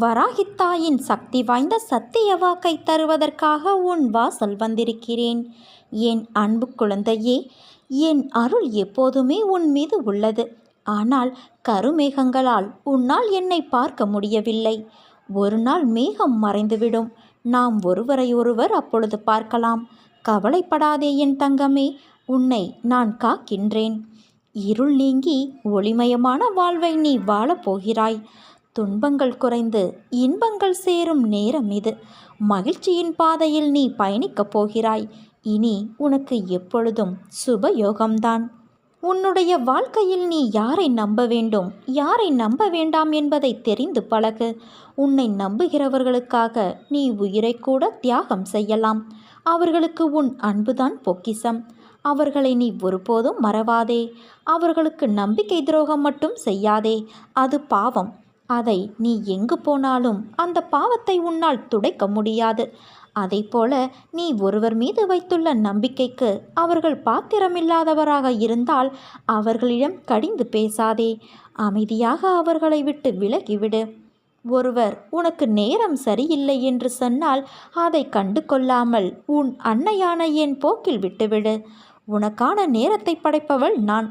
வராகித்தாயின் சக்தி வாய்ந்த சத்திய வாக்கை தருவதற்காக உன் வாசல் வந்திருக்கிறேன். என் அன்பு குழந்தையே என் அருள் எப்போதுமே உன் மீது உள்ளது. ஆனால் கருமேகங்களால் உன்னால் என்னை பார்க்க முடியவில்லை. ஒரு நாள் மேகம் மறைந்துவிடும். நாம் ஒருவரை ஒருவர் அப்பொழுது பார்க்கலாம். கவலைப்படாதே என் தங்கமே உன்னை நான் காக்கின்றேன். இருள் நீங்கி ஒளிமயமான வாழ்வை நீ வாழப் போகிறாய். துன்பங்கள் குறைந்து இன்பங்கள் சேரும் நேரம் இது. மகிழ்ச்சியின் பாதையில் நீ பயணிக்கப் போகிறாய். இனி உனக்கு எப்பொழுதும் சுப யோகம்தான் உன்னுடைய வாழ்க்கையில் நீ யாரை நம்ப வேண்டும்? யாரை நம்ப வேண்டாம் என்பதை தெரிந்து பழகு. உன்னை நம்புகிறவர்களுக்காக நீ உயிரை கூட தியாகம் செய்யலாம். அவர்களுக்கு உன் அன்புதான் பொக்கிசம். அவர்களை நீ ஒருபோதும் மறவாதே. அவர்களுக்கு நம்பிக்கை துரோகம் மட்டும் செய்யாதே. அது பாவம். அதை நீ எங்கு போனாலும் அந்த பாவத்தை உன்னால் துடைக்க முடியாது. போல நீ ஒருவர் மீது வைத்துள்ள நம்பிக்கைக்கு அவர்கள் பாத்திரமில்லாதவராக இருந்தால் அவர்களிடம் கடிந்து பேசாதே. அமைதியாக அவர்களை விட்டு விலகிவிடு. ஒருவர் உனக்கு நேரம் சரியில்லை என்று சொன்னால் அதை கண்டு கொள்ளாமல் உன் அன்னையான என் போக்கில் விட்டுவிடு. உனக்கான நேரத்தை படைப்பவள் நான்.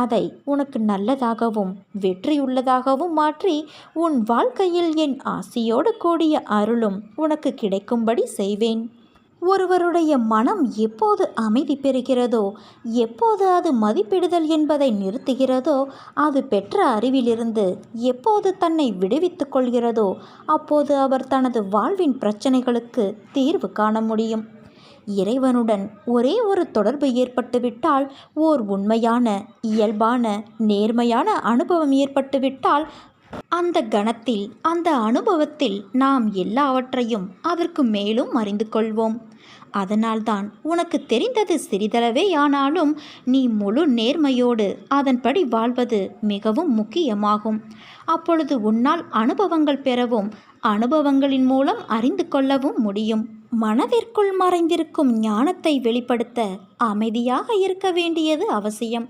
அதை உனக்கு நல்லதாகவும் வெற்றியுள்ளதாகவும் மாற்றி உன் வாழ்க்கையில் என் ஆசையோடு கூடிய அருளும் உனக்கு கிடைக்கும்படி செய்வேன். ஒருவருடைய மனம் எப்போது அமைதி பெறுகிறதோ எப்போது அது மதிப்பிடுதல் என்பதை நிறுத்துகிறதோ அது பெற்ற அறிவிலிருந்து எப்போது தன்னை விடுவித்துக் கொள்கிறதோ அப்போது அவர் தனது வாழ்வின் பிரச்சனைகளுக்கு தீர்வு காண முடியும். இறைவனுடன் ஒரே ஒரு தொடர்பு ஏற்பட்டுவிட்டால் ஓர் உண்மையான இயல்பான நேர்மையான அனுபவம் ஏற்பட்டுவிட்டால் அந்த கணத்தில் அந்த அனுபவத்தில் நாம் எல்லாவற்றையும் அதற்கு மேலும் அறிந்து கொள்வோம். அதனால்தான் உனக்கு தெரிந்தது சிறிதளவே ஆனாலும் நீ முழு நேர்மையோடு அதன்படி வாழ்வது மிகவும் முக்கியமாகும். அப்பொழுது உன்னால் அனுபவங்கள் பெறவும் அனுபவங்களின் மூலம் அறிந்து கொள்ளவும் முடியும். மனதிற்குள் மறைந்திருக்கும் ஞானத்தை வெளிப்படுத்த அமைதியாக இருக்க வேண்டியது அவசியம்.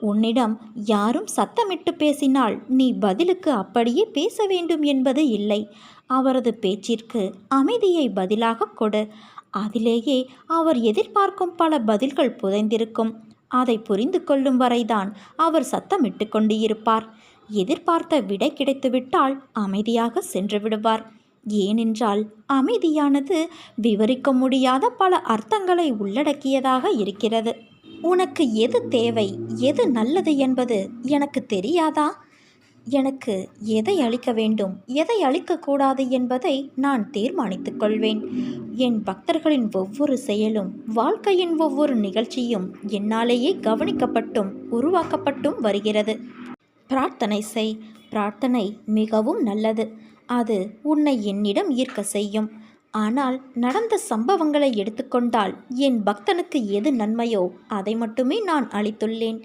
உன்னிடம் யாரும் சத்தமிட்டு பேசினால் நீ பதிலுக்கு அப்படியே பேச வேண்டும் என்பது இல்லை. அவரது பேச்சிற்கு அமைதியை பதிலாக கொடு. அதிலேயே அவர் எதிர்பார்க்கும் பல பதில்கள் புதைந்திருக்கும். அதை புரிந்து கொள்ளும் வரைதான் அவர் சத்தமிட்டு கொண்டு இருப்பார் எதிர்பார்த்த விடை கிடைத்துவிட்டால் அமைதியாக சென்று விடுவார். ஏனென்றால் அமைதியானது விவரிக்க முடியாத பல அர்த்தங்களை உள்ளடக்கியதாக இருக்கிறது. உனக்கு எது தேவை எது நல்லது என்பது எனக்கு தெரியாதா? எனக்கு எதை அளிக்க வேண்டும் எதை அளிக்கக்கூடாது என்பதை நான் தீர்மானித்துக் கொள்வேன். என் பக்தர்களின் ஒவ்வொரு செயலும் வாழ்க்கையின் ஒவ்வொரு நிகழ்ச்சியும் என்னாலேயே கவனிக்கப்பட்டும் உருவாக்கப்பட்டும் வருகிறது. பிரார்த்தனை செய். பிரார்த்தனை மிகவும் நல்லது. அது உன்னை என்னிடம் ஈர்க்க செய்யும். ஆனால் நடந்த சம்பவங்களை எடுத்துக்கொண்டால் என் பக்தனுக்கு எது நன்மையோ அதை மட்டுமே நான் அளித்துள்ளேன்.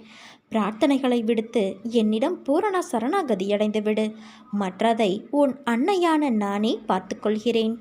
பிரார்த்தனைகளை விடுத்து என்னிடம் பூரண சரணாகதியடைந்துவிடு. மற்றதை உன் அன்னையான நானே பார்த்துக்கொள்கிறேன்.